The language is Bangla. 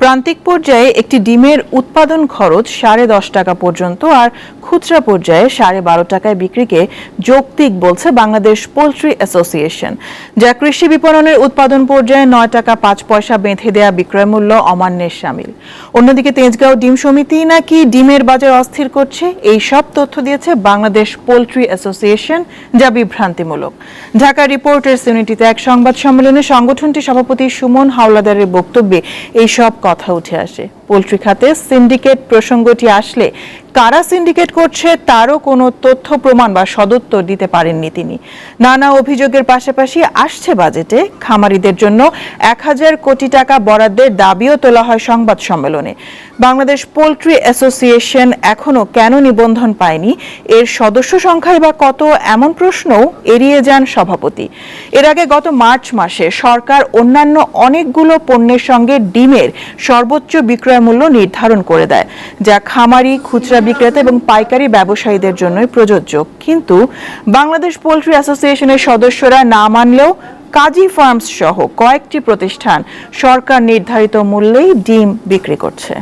প্রান্তিক পর্যায়ে একটি ডিমের উৎপাদন খরচ সাড়ে দশ টাকা পর্যন্ত আর খুচরা পর্যায়ে সাড়ে বারো টাকায় বিক্রিকে যৌক্তিক বলছে বাংলাদেশ পোলট্রি অ্যাসোসিয়েশন। যা কৃষি বিপণনের উৎপাদন পর্যায়ে নয় টাকা পাঁচ পয়সা বেঁধে দেয়া বিক্রয় মূল্য অমান্যের সামিল। অন্যদিকে তেজগাঁও ডিম সমিতি নাকি ডিমের বাজার অস্থির করছে, এই সব তথ্য দিয়েছে বাংলাদেশ পোলট্রি অ্যাসোসিয়েশন, যা বিভ্রান্তিমূলক। ঢাকা রিপোর্টার্স ইউনিটিতে এক সংবাদ সম্মেলনে সংগঠনটির সভাপতি সুমন হাওলাদারের বক্তব্যে এই সব কথা উঠে আসে। পোলট্রি খাতে সিন্ডিকেট প্রসঙ্গটি আসলে কারা সিন্ডিকেট করছে তারও কোনো তথ্য, প্রমাণ বা সদুত্তর দিতে পারেননি তিনি। নানা অভিযোগের পাশাপাশি আসছে বাজেটে খামারিদের জন্য এক হাজার কোটি টাকা বরাদ্দের দাবিও তোলা হয় সংবাদ সম্মেলনে। বাংলাদেশ পোলট্রি অ্যাসোসিয়েশন এখনও কেন নিবন্ধন পায়নি? এর সদস্য সংখ্যাই বা কত? এমন প্রশ্নও এড়িয়ে যান সভাপতি। এর আগে গত মার্চ মাসে সরকার অন্যান্য অনেকগুলো পণ্যের সঙ্গে ডিমের সর্বোচ্চ বিক্রয় মূল্য নির্ধারণ করে দেয়, যা খামারি, খুচরা বিক্রেতা এবং পাইকারি ব্যবসায়ীদের জন্যই প্রযোজ্য। কিন্তু বাংলাদেশ পোলট্রি অ্যাসোসিয়েশনের সদস্যরা না মানলেও কাজী ফার্মস সহ কয়েকটি প্রতিষ্ঠান সরকার নির্ধারিত মূল্যেই ডিম বিক্রি করছে।